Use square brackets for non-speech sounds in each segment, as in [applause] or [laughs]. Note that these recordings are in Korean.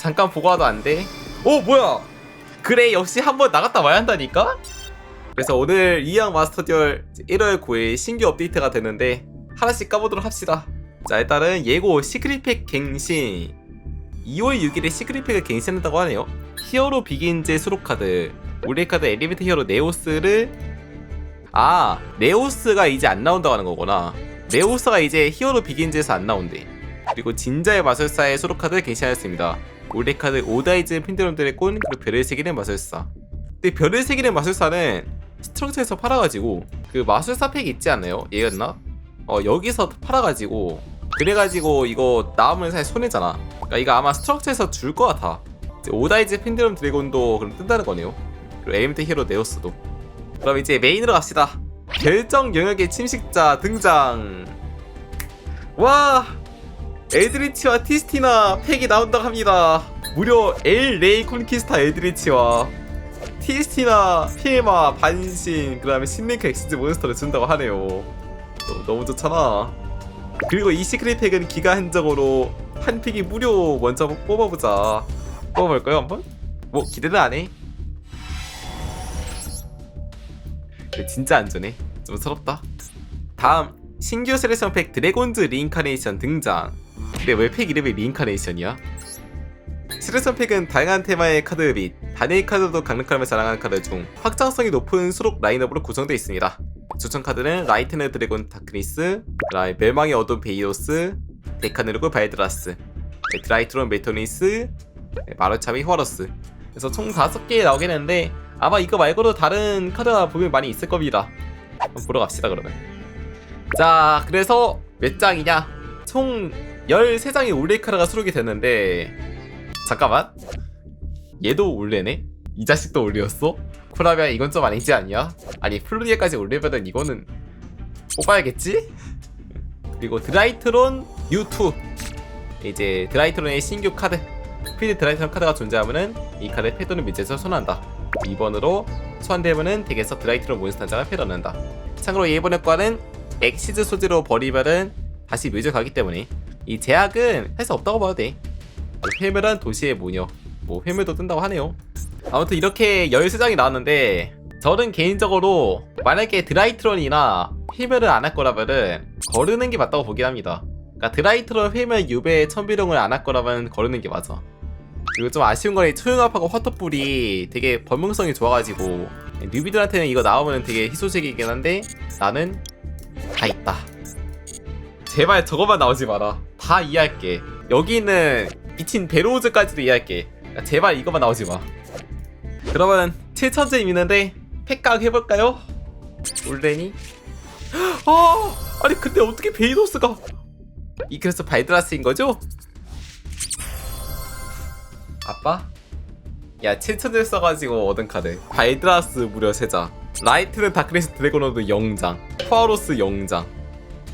잠깐 보고 와도 안 돼? 오 뭐야? 그래 역시 한번 나갔다 와야 한다니까? 그래서 오늘 이양 마스터 듀얼 1월 9일 신규 업데이트가 되는데 하나씩 까보도록 합시다. 자 일단은 예고 시크릿팩 갱신 2월 6일에 시크릿팩을 갱신한다고 하네요. 히어로 비긴즈 수록 카드 우리 카드 엘리베이터 히어로 네오스를 아 네오스가 이제 안 나온다고 하는 거구나. 네오스가 이제 히어로 비긴즈에서 안 나온대. 그리고 진자의 마술사의 수록 카드를 갱신하였습니다. 올레 카드 오다이즈 핀드럼 드래곤 그리고 별을 새기는 마술사. 근데 별을 새기는 마술사는 스트럭처에서 팔아가지고 그 마술사 팩 있지 않나요? 얘였나? 어 여기서 팔아가지고 그래가지고 이거 나오면 사실 손해잖아. 그러니까 이거 아마 스트럭처에서 줄 것 같아. 오다이즈 핀드럼 드래곤도 그럼 뜬다는 거네요. 그리고 엘리멘트 히어로 네오스도. 그럼 이제 메인으로 갑시다. 결정 영역의 침식자 등장. 와 엘드리치와 티스티나 팩이 나온다고 합니다. 무려 엘 레이 콘키스타 엘드리치와 티스티나 피에마 반신 그다음에 신링크 엑스즈 몬스터를 준다고 하네요. 너무, 좋잖아. 그리고 이 시크릿 팩은 기가 한정으로 한 팩이 무료 먼저 뽑아보자. 뽑아볼까요 한번? 뭐 기대는 안 해. 진짜 안전해. 좀 서럽다. 다음 신규 세레션 팩 드래곤즈 리인카네이션 등장. 근데 왜 팩 이름이 리인카네이션이야? 세레션 팩은 다양한 테마의 카드 및 단일 카드도 강력함을 자랑하는 카드 중 확장성이 높은 수록 라인업으로 구성되어 있습니다. 추천 카드는 라이트너 드래곤 다크니스, 그다음에 멸망의 어둠 베이오스, 데카누르고 네, 드라이트론 메토니스, 네, 마르차비 호러스. 그래서 총 5개 나오겠는데 아마 이거 말고도 다른 카드가 보면 많이 있을 겁니다. 한번 보러 갑시다 그러면. 자, 그래서 몇 장이냐? 총 13장의 올레 카드가 수록이 됐는데 잠깐만. 얘도 올레네? 이 자식도 올레였어? 그러면 이건 좀 아니지 않냐? 아니 플루리에까지 올레면은 이거는 뽑아야겠지? 그리고 드라이트론 U2 이제 드라이트론의 신규 카드 필드 드라이트론 카드가 존재하면은 이 카드 패도는 밑에서 소환한다 2번으로 소환되면은 덱에서 드라이트론 몬스터 한 장을 패러낸다 참고로 이번 효과는 엑시즈 소재로 버리면은 다시 묘지 가기 때문에 이 제약은 할 수 없다고 봐도 돼. 회멸한 도시의 모녀. 뭐 회멸도 뜬다고 하네요. 아무튼 이렇게 13장이 나왔는데 저는 개인적으로 만약에 드라이트론이나 회멸을 안 할 거라면은 거르는 게 맞다고 보긴 합니다. 그러니까 드라이트론 회멸 유배 천비룡을 안 할 거라면 거르는 게 맞아. 그리고 좀 아쉬운 건이 초용합하고 화터불이 되게 범용성이 좋아가지고 뉴비들한테는 이거 나오면 되게 희소식이긴 한데 나는 다 있다 제발 저것만 나오지 마라 다 이해할게 여기 있는 미친 베로우즈까지도 이해할게 제발 이것만 나오지 마 그러면 7천점 있는데 팩각 해볼까요? 올레니? 아 아니 근데 어떻게 베이도스가 이 그래서 발드라스인 거죠? 아빠? 야 7천점 써가지고 얻은 카드 발드라스 무려 3장 라이트는 다크리스 드래곤로드 0장 푸아로스 0장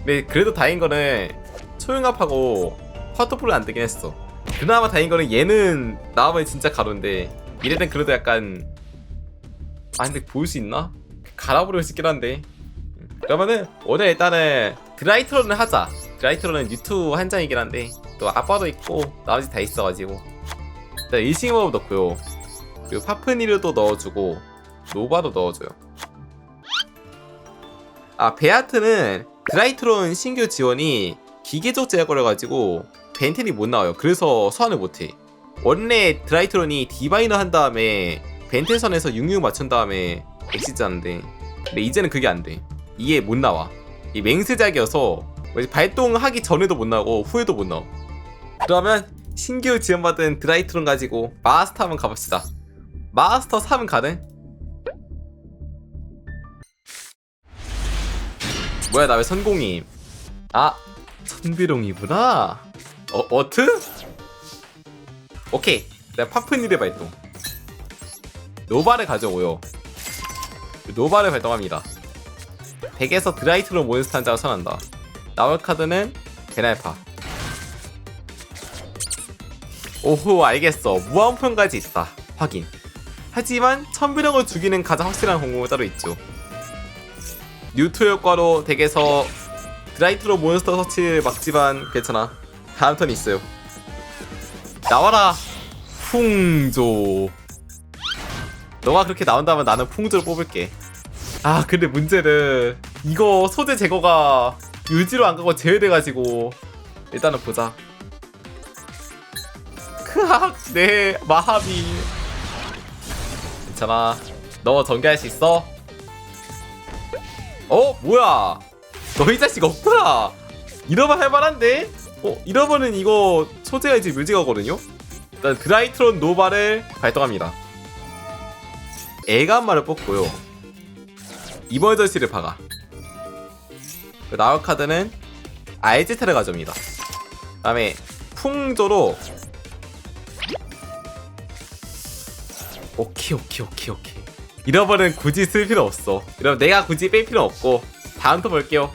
근데 그래도 다행인 거는 초용합하고 화토풀은 안 되긴 했어. 그나마 다행인 거는 얘는 나오면 진짜 가루인데 얘네는 그래도 약간 아 근데 보일 수 있나? 갈아버리고 싶긴 한데. 그러면은 오늘 일단은 드라이트론을 하자. 드라이트론은 유튜브 한 장이긴 한데 또 아빠도 있고 나머지 다 있어가지고. 일단 일싱어브 넣고요. 그리고 파프니르도 넣어주고 노바도 넣어줘요. 아 베아트는 드라이트론 신규 지원이 기계적 제약거려 가지고 벤텐이 못 나와요. 그래서 소환을 못해. 원래 드라이트론이 디바이너 한 다음에 벤텐선에서 융융 맞춘 다음에 엑시즈 하는데 근데 이제는 그게 안 돼. 이게 못 나와. 이 맹세작이어서 발동하기 전에도 못 나오고 후에도 못 나와. 그러면 신규 지원받은 드라이트론 가지고 마스터 한번 가봅시다. 마스터 3은 가능? 뭐야 나 왜 선공임 아 선비룡이구나. 어 어트? 오케이 내가 파프니르 발동. 노바를 가져오요. 노바를 발동합니다. 덱에서 드라이트로 몬스터 한 장을 선한다. 나올 카드는 베날파. 오호 알겠어. 무한편까지 있다. 확인. 하지만 천비령을 죽이는 가장 확실한 공공은 따로 있죠 뉴트 효과로 덱에서 드라이트로 몬스터 서치를 막지만 괜찮아. 다음 턴 있어요. 나와라 풍조. 너가 그렇게 나온다면 나는 풍조를 뽑을게. 아 근데 문제는 이거 소재 제거가 유지로 안 가고 제외돼가지고 일단은 보자. 크악 내 마함이 괜찮아. 너 전개할 수 있어? 어? 뭐야? 너희 자식 없더라. 이러면 할만한데? 어 이러면은 이거 소재가 이제 뮤직하거든요? 일단 드라이트론 노바를 발동합니다. 애간마를 뽑고요. 이번 전시를 박아. 그 나올 카드는 알지타를 가져옵니다. 그 다음에 풍조로 오케이 오케이 오케이 오케이 이러면은 굳이 쓸 필요 없어. 이러면 내가 굳이 뺄 필요 없고 다음 턴 볼게요.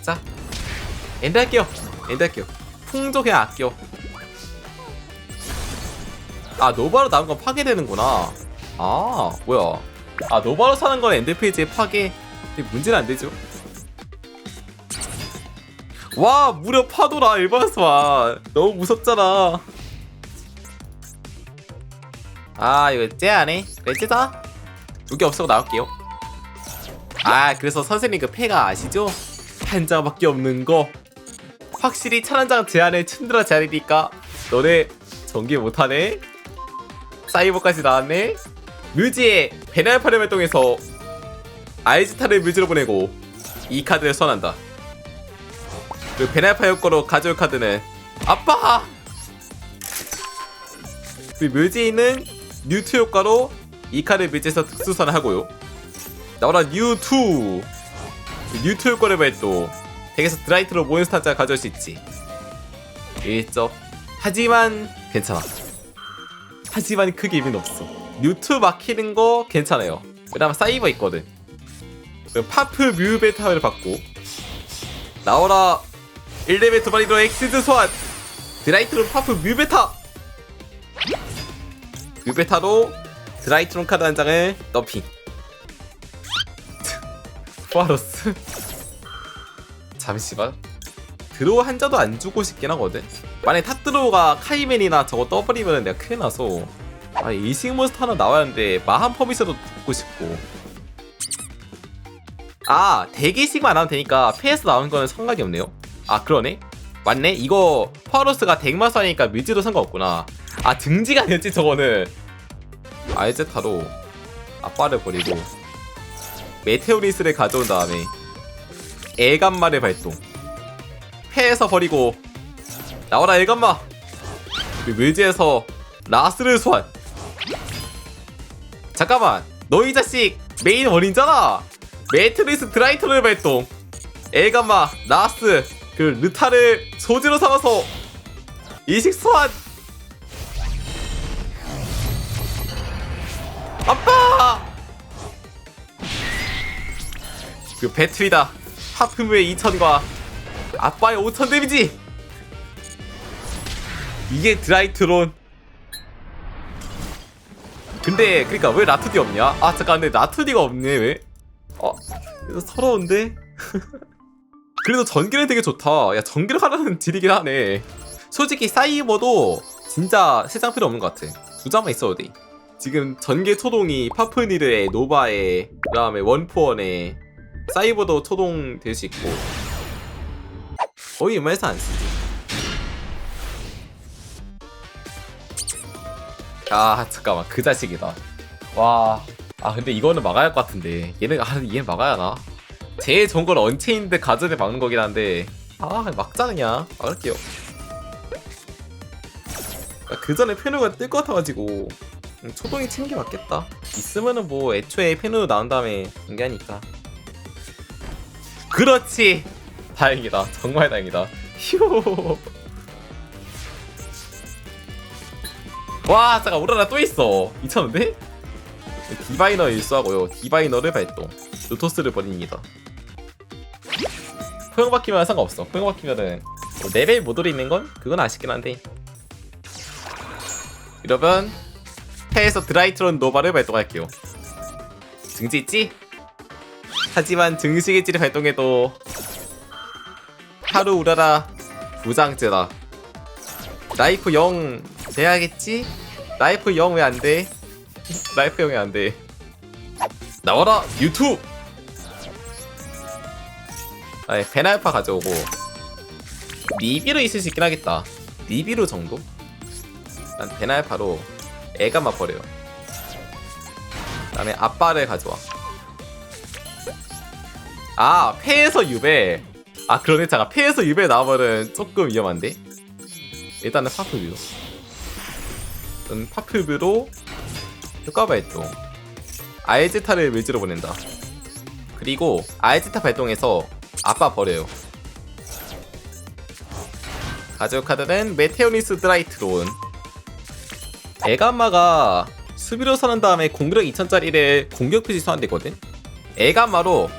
자 엔드 할게요. 엔드 할게요. 풍조 그냥 아껴 아 노바로 나온 건 파괴되는구나. 아 뭐야. 아 노바로 사는 건 엔드 페이지에 파괴? 근데 문제는 안 되죠? 와 무려 파도라 일반스와 너무 무섭잖아 아 이거 째하네. 그래 째자 두개 없애고 나올게요. 아 그래서 선생님 그 패가 아시죠? 한 장밖에 없는 거. 확실히 찬한장 제한에 춘드라 제한이니까 너네 전개 못하네. 사이버까지 나왔네. 뮤지의 베날파레 활동에서 알지타를 뮤지로 보내고 이 카드를 선한다. 그 베날파 효과로 가져올 카드는 아빠! 그 있는 뉴트 효과로 이 카드 묘지에서 특수선을 하고요. 나오라 뉴2 뉴트 효과를 발동 덱에서 드라이트로 몬스터 가져올 수 있지. 일적. 하지만 괜찮아. 하지만 크게 의미는 없어. 뉴트 막히는 거 괜찮아요. 그다음 사이버 있거든. 파프 뮤 베 타를 받고 나오라. 1레벨 두 마리로 엑시즈 소환. 드라이트론 파프 뮤 베타 뮤 베타로 드라이트론 카드 한 장을 더핑. 포아로스. 잠시만. 드로우 한 자도 안 주고 싶긴 하거든? 만약에 탑드로우가 카이맨이나 저거 떠버리면 내가 큰일 나서. 아 이식 몬스터 하나 나와야 하는데 마한 퍼미셔도 듣고 싶고. 아 대기식만 안 하면 되니까 패에서 나오는 거는 상관이 없네요. 아 그러네? 맞네? 이거 파워로스가 덱마사니까 뮤지도 상관없구나 아 등지가 아니었지 저거는. 알제타로 아빠를 버리고 메테오리스를 가져온 다음에 애간마를 발동. 패에서 버리고. 나와라 애간마! 묘지에서 라스를 소환. 잠깐만 너희 자식 메인 원인잖아! 메테오리스 드라이터를 발동. 애간마 라스 그 르타를 소지로 삼아서 이식 소환 그 배틀이다. 하프무의 2000과 아빠의 5000 데미지. 이게 드라이트론. 근데 그니까 왜 라투디 없냐? 아 잠깐 근데 라투디가 없네 왜? 어? 서러운데? [laughs] 그래도 전기는 되게 좋다. 야 전기를 하라는 질이긴 하네. 솔직히 사이버도 진짜 세장 필요 없는 것 같아. 두 장만 있어도 돼 지금 전개 초동이 파프니르에 노바에 그 다음에 원포원에 사이버도 초동 될 수 있고. 거의 웬만해서 안 쓰지. 아 잠깐만. 그 자식이다. 와. 아 근데 이거는 막아야 할 것 같은데. 얘는 아 얘는 막아야 하나? 제일 좋은 건 언체인드 가전에 막는 거긴 한데. 아 막자 그냥. 막을게요. 그 전에 페누가 뜰 것 같아가지고 음, 초동이 맞겠다. 있으면은 뭐 애초에 페누 나온 다음에 연기하니까. 그렇지! 다행이다. 정말 다행이다. 휴. 와 잠깐 오라라 또 있어. 미쳤는데? 디바이너 일수하고요. 디바이너를 발동. 루토스를 버립니다. 포용 박히면 상관없어. 포용 박히면은 뭐 레벨 모듈이 있는 건 그건 아쉽긴 한데. 이러면 패에서 드라이트론 노바를 발동할게요 증지 있지? 하지만 질을 발동해도 하루 우라라 부장제다 라이프 0 돼야겠지? 라이프 0 왜 안 돼? 라이프 0왜안 돼? 나와라 유튜브. 아니 베나이파 가져오고 리비로 있을 수 있긴 하겠다. 리비로 정도? 난 베나이파로 애가만 버려요. 그 다음에 아빠를 가져와. 아 폐에서 유배. 아 그러네 잠깐 폐에서 유배 나오면은 조금 위험한데. 일단은 파프뷰. 음, 파프뷰로 효과 발동. 아에즈타를 외지로 보낸다. 그리고 아에즈타 발동해서 아빠 버려요. 가족 카드는 메테오니스 드라이트론. 에가마가 수비로 서는 다음에 공격 2000짜리를 공격 표시 소환되거든. 에가마로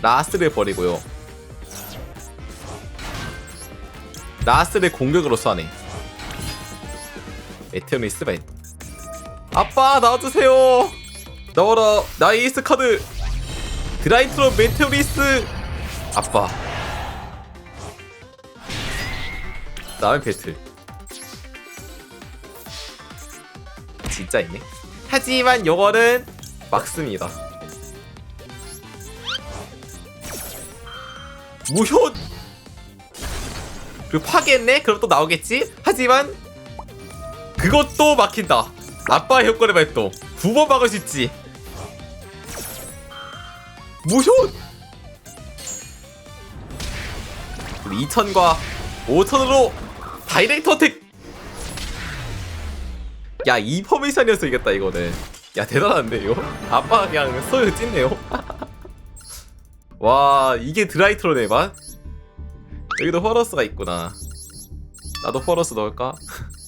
라스를 버리고요. 라스를 공격으로 소환해. 메테오니스 발동. 아빠 나와주세요. 나와라 나이스 카드. 드라이트론 메테오니스. 아빠. 다음에 배틀. 진짜 있네. 하지만 요거는 막습니다. 무효. 그리고 파괴했네? 그럼 또 나오겠지? 하지만 그것도 막힌다. 아빠의 효과를 발동. 두 번 막을 수 있지. 무효. 2천과 5천으로 다이렉트 어택. 야, 이 포메이션이어서 이겼다 이거는. 야, 대단한데 이거. 아빠가 그냥 소유 찐네요. [laughs] 와, 이게 드라이트로네 봐. 여기도 퍼러스가 있구나. 나도 퍼러스 넣을까? [laughs]